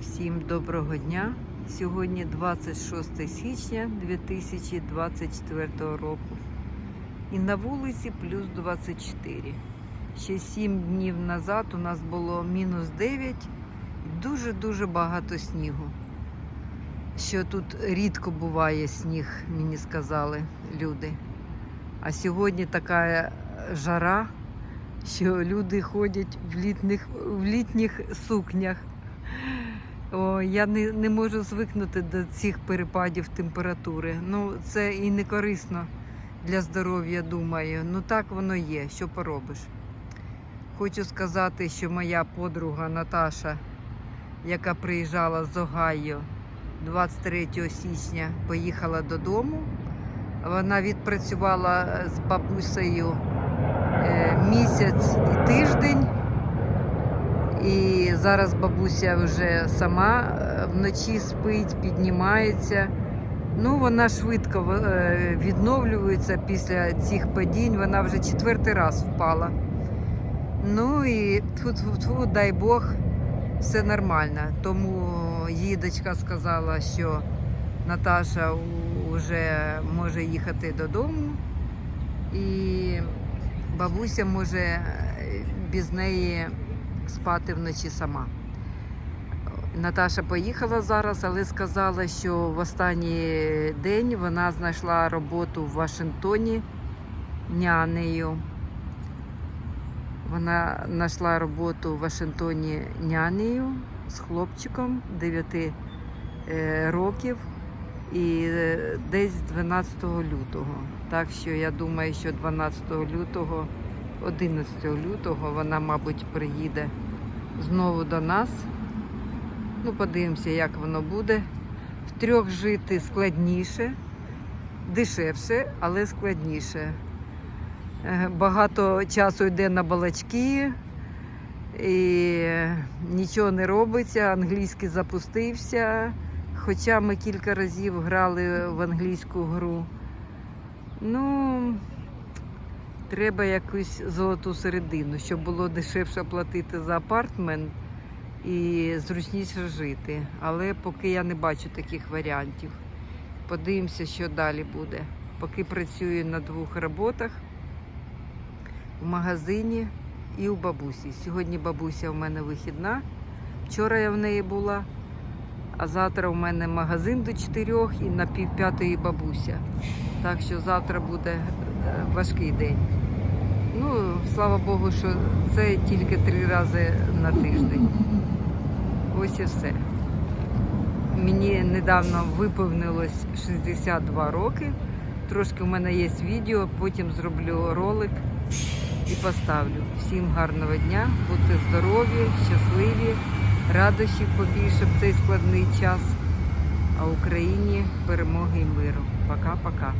Всім доброго дня. Сьогодні 26 січня 2024 року. І на вулиці плюс 24. Ще 7 днів назад у нас було мінус 9 і дуже-дуже багато снігу. Що тут рідко буває сніг, мені сказали люди. А сьогодні така жара, що люди ходять в літніх, в літніх сукнях. О, я не, не можу звикнути до цих перепадів температури. Ну, це і не корисно для здоров'я, думаю. Ну так воно є, що поробиш. Хочу сказати, що моя подруга Наташа, яка приїжджала з Огайо 23 січня, поїхала додому. Вона відпрацювала з бабусею е, місяць і тиждень. Зараз бабуся вже сама е, вночі спить, піднімається. Ну, вона швидко е, відновлюється після цих падінь. Вона вже четвертий раз впала. Ну і дай Бог, все нормально. Тому її дочка сказала, що Наташа вже може їхати додому, і бабуся може е, без неї спати вночі сама. Наташа поїхала зараз, але сказала, що в останній день вона знайшла роботу в Вашингтоні нянею. Вона знайшла роботу в Вашингтоні нянею з хлопчиком 9 е, років і е, десь 12 лютого. Так що я думаю, що 12 лютого 11 лютого вона, мабуть, приїде знову до нас. Ну, подивимося, як воно буде. В трьох жити складніше, дешевше, але складніше. Е, Багато часу йде на балачки, і нічого не робиться, англійський запустився. Хоча ми кілька разів грали в англійську гру. Ну, Треба якусь золоту середину, щоб було дешевше платити за апартмент і зручніше жити. Але поки я не бачу таких варіантів. Подивимося, що далі буде. Поки працюю на двох роботах в магазині і у бабусі. Сьогодні бабуся у мене вихідна. Вчора я в неї була, а завтра у мене магазин до чотирьох і на півп'ятої бабуся. Так що завтра буде е, важкий день. Ну, слава Богу, що це тільки три рази на тиждень. Ось і все. Мені недавно виповнилось 62 роки. Трошки в мене є відео, потім зроблю ролик і поставлю. Всім гарного дня, будьте здорові, щасливі, радощів побільше в цей складний час. А Україні перемоги і миру. Пока-пока.